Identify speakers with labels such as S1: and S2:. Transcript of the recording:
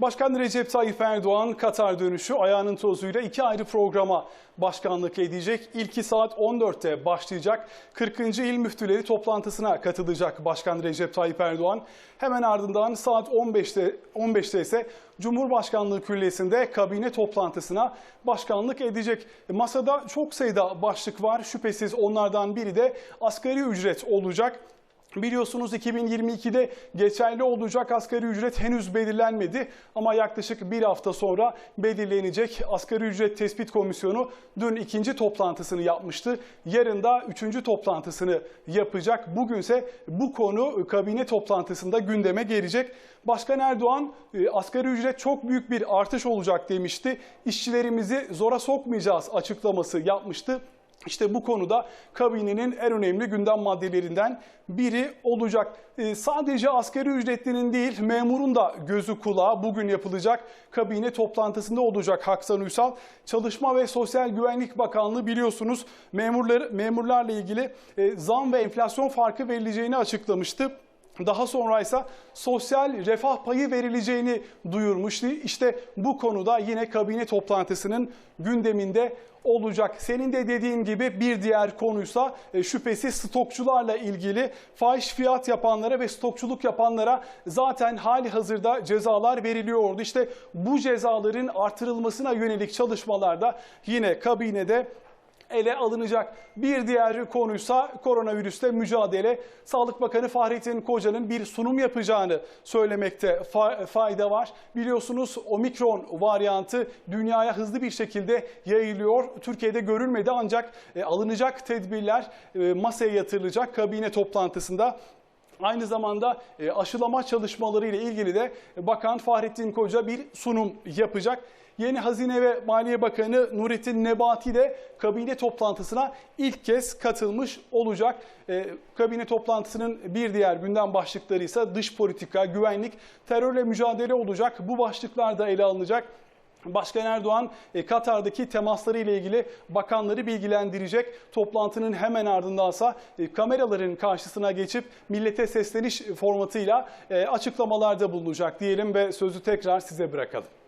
S1: Başkan Recep Tayyip Erdoğan Katar dönüşü ayağının tozuyla iki ayrı programa başkanlık edecek. İlki saat 14'te başlayacak. 40. İl Müftüleri toplantısına katılacak Başkan Recep Tayyip Erdoğan. Hemen ardından saat 15'te 15'te ise Cumhurbaşkanlığı Külliyesi'nde kabine toplantısına başkanlık edecek. Masada çok sayıda başlık var. Şüphesiz onlardan biri de asgari ücret olacak. Biliyorsunuz 2022'de geçerli olacak asgari ücret henüz belirlenmedi ama yaklaşık bir hafta sonra belirlenecek. Asgari ücret tespit komisyonu dün ikinci toplantısını yapmıştı. Yarın da üçüncü toplantısını yapacak. Bugünse bu konu kabine toplantısında gündeme gelecek. Başkan Erdoğan e, asgari ücret çok büyük bir artış olacak demişti. İşçilerimizi zora sokmayacağız açıklaması yapmıştı. İşte bu konuda kabinenin en önemli gündem maddelerinden biri olacak. Ee, sadece asgari ücretlinin değil memurun da gözü kulağı bugün yapılacak kabine toplantısında olacak Haksan Uysal. Çalışma ve Sosyal Güvenlik Bakanlığı biliyorsunuz memurları, memurlarla ilgili e, zam ve enflasyon farkı verileceğini açıklamıştı. Daha sonra ise sosyal refah payı verileceğini duyurmuştu. İşte bu konuda yine kabine toplantısının gündeminde olacak. Senin de dediğin gibi bir diğer konuysa e, şüphesiz stokçularla ilgili fahiş fiyat yapanlara ve stokçuluk yapanlara zaten hali hazırda cezalar veriliyordu. İşte bu cezaların artırılmasına yönelik çalışmalarda yine kabinede ele alınacak. Bir diğer konuysa koronavirüste mücadele. Sağlık Bakanı Fahrettin Koca'nın bir sunum yapacağını söylemekte fa- fayda var. Biliyorsunuz omikron varyantı dünyaya hızlı bir şekilde yayılıyor. Türkiye'de görülmedi ancak e, alınacak tedbirler e, masaya yatırılacak kabine toplantısında. Aynı zamanda e, aşılama çalışmaları ile ilgili de Bakan Fahrettin Koca bir sunum yapacak. Yeni Hazine ve Maliye Bakanı Nurettin Nebati de kabine toplantısına ilk kez katılmış olacak. E, kabine toplantısının bir diğer gündem başlıkları ise dış politika, güvenlik, terörle mücadele olacak. Bu başlıklar da ele alınacak. Başkan Erdoğan e, Katar'daki temasları ile ilgili bakanları bilgilendirecek. Toplantının hemen ardındansa e, kameraların karşısına geçip millete sesleniş formatıyla e, açıklamalarda bulunacak diyelim ve sözü tekrar size bırakalım.